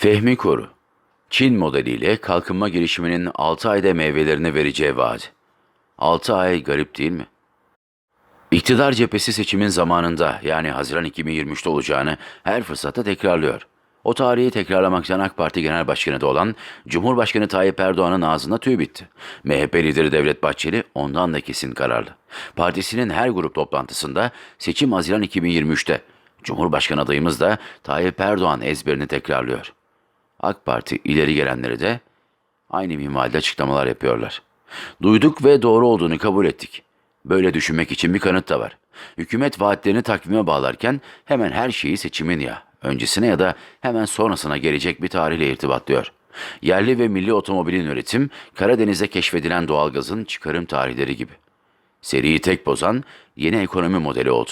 Fehmi Koru Çin modeliyle kalkınma girişiminin 6 ayda meyvelerini vereceği vaat. 6 ay garip değil mi? İktidar cephesi seçimin zamanında yani Haziran 2023'te olacağını her fırsatta tekrarlıyor. O tarihi tekrarlamaktan AK Parti Genel Başkanı da olan Cumhurbaşkanı Tayyip Erdoğan'ın ağzına tüy bitti. MHP lideri Devlet Bahçeli ondan da kesin kararlı. Partisinin her grup toplantısında seçim Haziran 2023'te. Cumhurbaşkanı adayımız da Tayyip Erdoğan ezberini tekrarlıyor. AK Parti ileri gelenleri de aynı minvalde açıklamalar yapıyorlar. Duyduk ve doğru olduğunu kabul ettik. Böyle düşünmek için bir kanıt da var. Hükümet vaatlerini takvime bağlarken hemen her şeyi seçimin ya öncesine ya da hemen sonrasına gelecek bir tarihle irtibatlıyor. Yerli ve milli otomobilin üretim, Karadeniz'de keşfedilen doğalgazın çıkarım tarihleri gibi. Seriyi tek bozan yeni ekonomi modeli oldu.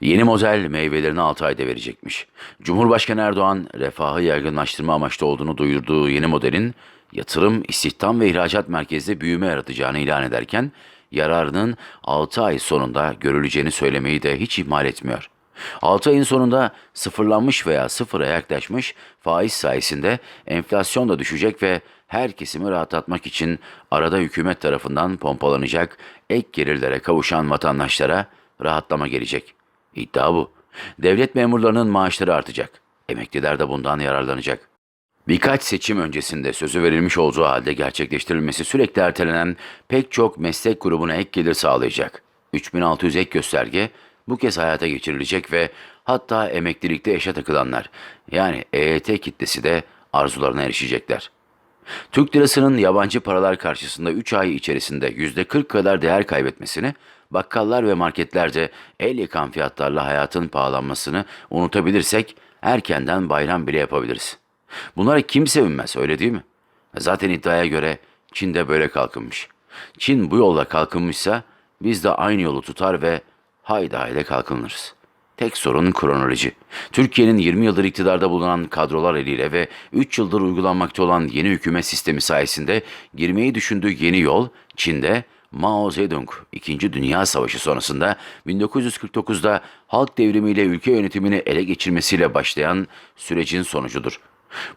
Yeni model meyvelerini 6 ayda verecekmiş. Cumhurbaşkanı Erdoğan refahı yaygınlaştırma amaçlı olduğunu duyurduğu yeni modelin yatırım, istihdam ve ihracat merkezde büyüme yaratacağını ilan ederken yararının 6 ay sonunda görüleceğini söylemeyi de hiç ihmal etmiyor. 6 ayın sonunda sıfırlanmış veya sıfıra yaklaşmış faiz sayesinde enflasyon da düşecek ve her kesimi rahatlatmak için arada hükümet tarafından pompalanacak ek gelirlere kavuşan vatandaşlara rahatlama gelecek. İddia bu. Devlet memurlarının maaşları artacak. Emekliler de bundan yararlanacak. Birkaç seçim öncesinde sözü verilmiş olduğu halde gerçekleştirilmesi sürekli ertelenen pek çok meslek grubuna ek gelir sağlayacak. 3600 ek gösterge bu kez hayata geçirilecek ve hatta emeklilikte yaşa takılanlar yani EYT kitlesi de arzularına erişecekler. Türk lirasının yabancı paralar karşısında 3 ay içerisinde %40 kadar değer kaybetmesini, bakkallar ve marketlerde el yakan fiyatlarla hayatın pahalanmasını unutabilirsek erkenden bayram bile yapabiliriz. Bunlara kim sevinmez öyle değil mi? Zaten iddiaya göre Çin de böyle kalkınmış. Çin bu yolla kalkınmışsa biz de aynı yolu tutar ve haydi haydi kalkınırız. Tek sorun kronoloji. Türkiye'nin 20 yıldır iktidarda bulunan kadrolar eliyle ve 3 yıldır uygulanmakta olan yeni hükümet sistemi sayesinde girmeyi düşündüğü yeni yol Çin'de Mao Zedong 2. Dünya Savaşı sonrasında 1949'da halk devrimiyle ülke yönetimini ele geçirmesiyle başlayan sürecin sonucudur.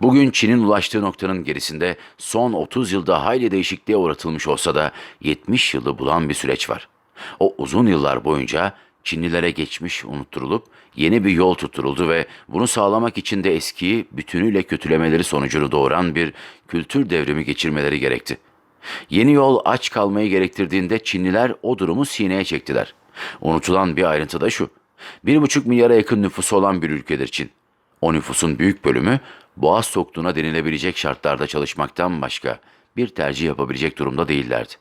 Bugün Çin'in ulaştığı noktanın gerisinde son 30 yılda hayli değişikliğe uğratılmış olsa da 70 yılı bulan bir süreç var. O uzun yıllar boyunca Çinlilere geçmiş unutturulup yeni bir yol tutturuldu ve bunu sağlamak için de eskiyi bütünüyle kötülemeleri sonucunu doğuran bir kültür devrimi geçirmeleri gerekti. Yeni yol aç kalmayı gerektirdiğinde Çinliler o durumu sineye çektiler. Unutulan bir ayrıntı da şu. 1,5 milyara yakın nüfusu olan bir ülkedir Çin. O nüfusun büyük bölümü boğaz soktuğuna denilebilecek şartlarda çalışmaktan başka bir tercih yapabilecek durumda değillerdi.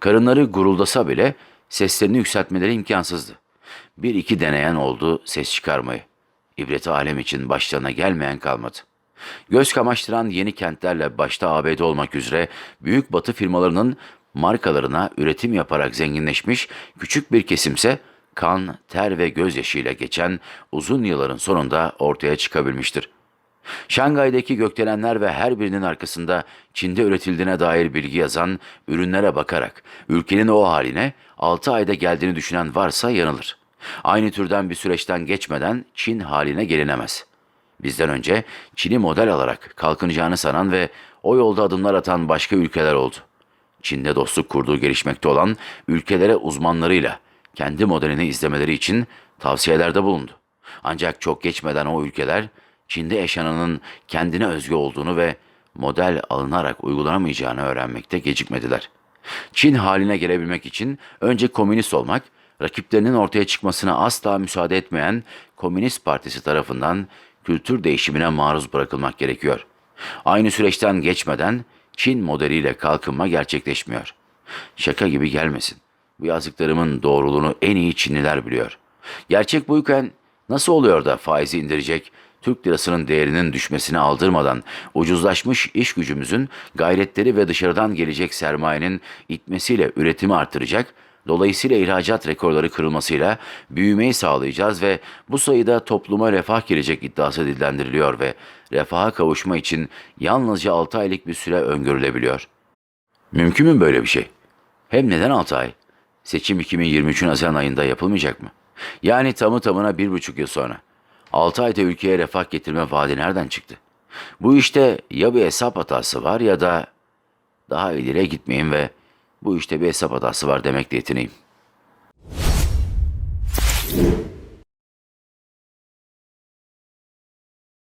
Karınları guruldasa bile seslerini yükseltmeleri imkansızdı. Bir iki deneyen oldu ses çıkarmayı. İbreti alem için başlarına gelmeyen kalmadı. Göz kamaştıran yeni kentlerle başta ABD olmak üzere büyük batı firmalarının markalarına üretim yaparak zenginleşmiş küçük bir kesimse kan, ter ve gözyaşıyla geçen uzun yılların sonunda ortaya çıkabilmiştir. Şangay'daki gökdelenler ve her birinin arkasında Çin'de üretildiğine dair bilgi yazan ürünlere bakarak ülkenin o haline 6 ayda geldiğini düşünen varsa yanılır. Aynı türden bir süreçten geçmeden Çin haline gelinemez. Bizden önce Çin'i model alarak kalkınacağını sanan ve o yolda adımlar atan başka ülkeler oldu. Çin'de dostluk kurduğu gelişmekte olan ülkelere uzmanlarıyla kendi modelini izlemeleri için tavsiyelerde bulundu. Ancak çok geçmeden o ülkeler Çin'de yaşananın kendine özgü olduğunu ve model alınarak uygulanamayacağını öğrenmekte gecikmediler. Çin haline gelebilmek için önce komünist olmak, rakiplerinin ortaya çıkmasına asla müsaade etmeyen Komünist Partisi tarafından kültür değişimine maruz bırakılmak gerekiyor. Aynı süreçten geçmeden Çin modeliyle kalkınma gerçekleşmiyor. Şaka gibi gelmesin. Bu yazdıklarımın doğruluğunu en iyi Çinliler biliyor. Gerçek buyken nasıl oluyor da faizi indirecek, Türk lirasının değerinin düşmesini aldırmadan ucuzlaşmış iş gücümüzün gayretleri ve dışarıdan gelecek sermayenin itmesiyle üretimi artıracak, dolayısıyla ihracat rekorları kırılmasıyla büyümeyi sağlayacağız ve bu sayıda topluma refah gelecek iddiası dillendiriliyor ve refaha kavuşma için yalnızca 6 aylık bir süre öngörülebiliyor. Mümkün mü böyle bir şey? Hem neden 6 ay? Seçim 2023'ün Haziran ayında yapılmayacak mı? Yani tamı tamına bir buçuk yıl sonra. 6 ayda ülkeye refah getirme vaadi nereden çıktı? Bu işte ya bir hesap hatası var ya da daha ileri gitmeyeyim ve bu işte bir hesap hatası var demekle yetineyim.